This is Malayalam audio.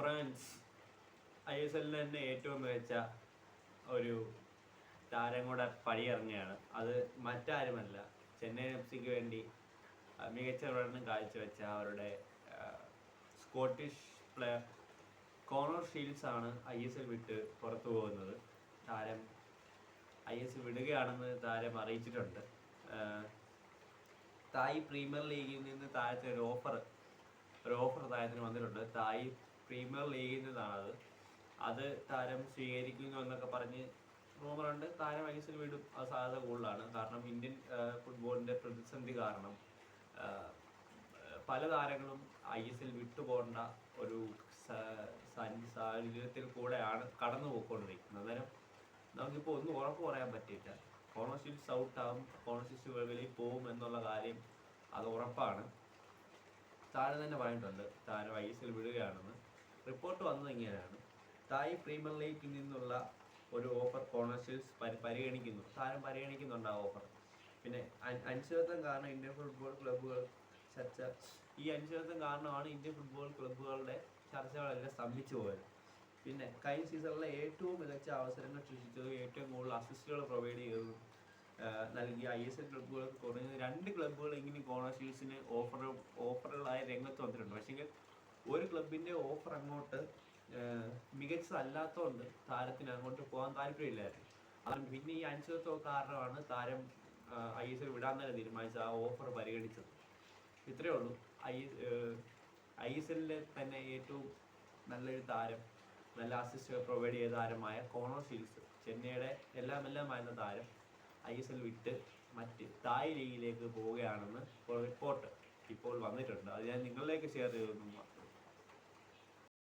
ഫ്രാൻസ് ഐ എസ് എല്ലിന് തന്നെ ഏറ്റവും മികച്ച ഒരു താരം കൂടെ പടിയിറങ്ങുകയാണ്. അത് മറ്റാരുമല്ല. ചെന്നൈ എഫ് സിക്ക് വേണ്ടി മികച്ച പ്രകടനം കാഴ്ചവെച്ച അവരുടെ സ്കോട്ടിഷ് പ്ലെയർ കോണർ ഷീൽഡ്സ് ആണ് ഐ എസ് എൽ വിട്ട് പുറത്തു പോകുന്നത്. താരം ഐ എസ് എൽ വിടുകയാണെന്ന് താരം അറിയിച്ചിട്ടുണ്ട്. തായ് പ്രീമിയർ ലീഗിൽ നിന്ന് താരത്തിന് ഒരു ഓഫർ ഒരു ഓഫർ താരത്തിന് വന്നിട്ടുണ്ട്. തായ് പ്രീമിയർ ലീഗിൽ നിന്നാണത് അത് താരം സ്വീകരിക്കുന്നു എന്നൊക്കെ പറഞ്ഞ് റൂമറുണ്ട് താരം ഐ ഐസിൽ വിടും ആ സാധ്യത കൂടുതലാണ്. കാരണം ഇന്ത്യൻ ഫുട്ബോളിന്റെ പ്രതിസന്ധി കാരണം പല താരങ്ങളും ഐ എസ് എൽ വിട്ടുപോകേണ്ട ഒരു സാഹചര്യത്തിൽ കൂടെയാണ് കടന്നു പോയിക്കൊണ്ടിരിക്കുന്നത് അന്നേരം നമുക്കിപ്പോൾ ഒന്നും ഉറപ്പ് പറയാൻ പറ്റില്ല ആവും. ഔട്ടാകും വെളിയിൽ പോകും എന്നുള്ള കാര്യം അത് ഉറപ്പാണ്. താരം തന്നെ പറഞ്ഞിട്ടുണ്ട് താരം ഐ എസ് എൽ വിടുകയാണെന്ന്. റിപ്പോർട്ട് വന്നത് ഇങ്ങനെയാണ്. തായ് പ്രീമിയർ ലീഗിൽ നിന്നുള്ള ഒരു ഓഫർ കോണർഷിപ്സ് പരി പരിഗണിക്കുന്നു. താരം പരിഗണിക്കുന്നുണ്ട് ആ ഓഫർ. പിന്നെ അനിശ്ചിതത്വം കാരണം ഇന്ത്യൻ ഫുട്ബോൾ ക്ലബ്ബുകൾ ചർച്ച. ഈ അനിശ്ചിതത്വം കാരണമാണ് ഇന്ത്യൻ ഫുട്ബോൾ ക്ലബ്ബുകളുടെ ചർച്ചകളെല്ലാം സ്തംഭിച്ചു പോയത്. പിന്നെ കഴിഞ്ഞ സീസണിലെ ഏറ്റവും മികച്ച അവസരങ്ങൾ സൃഷ്ടിച്ചതും ഏറ്റവും കൂടുതൽ അസിസ്റ്റുകൾ പ്രൊവൈഡ് ചെയ്തതും നൽകിയ ഐ എസ് എൽ ക്ലബ്ബുകൾക്ക് കുറഞ്ഞത് രണ്ട് ക്ലബ്ബുകൾ ഇങ്ങനെ കോണർഷീൽസിന് ഓഫർ ഓഫറുകളായി രംഗത്ത് വന്നിട്ടുണ്ട്. പക്ഷേ ഒരു ക്ലബിന്റെ ഓഫർ അങ്ങോട്ട് മികച്ചതല്ലാത്തതുകൊണ്ട് താരത്തിന് അങ്ങോട്ട് പോകാൻ താല്പര്യമില്ലായിരുന്നു. അതുകൊണ്ട് പിന്നെ ഈ അനിശ്ചിതത്വം കാരണമാണ് താരം ഐ എസ് എൽ വിടാൻ തന്നെ തീരുമാനിച്ച ആ ഓഫർ പരിഗണിച്ചത്. ഇത്രയേ ഉള്ളൂ. ഐ എസ് എല്ലിലെ തന്നെ ഏറ്റവും നല്ലൊരു താരം നല്ല അസിസ്റ്റ് പ്രൊവൈഡ് ചെയ്ത താരമായ കോണർ ഷീൽസ് ചെന്നൈയുടെ എല്ലാം എല്ലാം ആയിരുന്ന താരം ഐ എസ് എൽ വിട്ട് മറ്റ് തായ് ലീഗിലേക്ക് പോവുകയാണെന്ന് റിപ്പോർട്ട് ഇപ്പോൾ വന്നിട്ടുണ്ട്. അത് ഞാൻ നിങ്ങളിലേക്ക് ഷെയർ ചെയ്തു.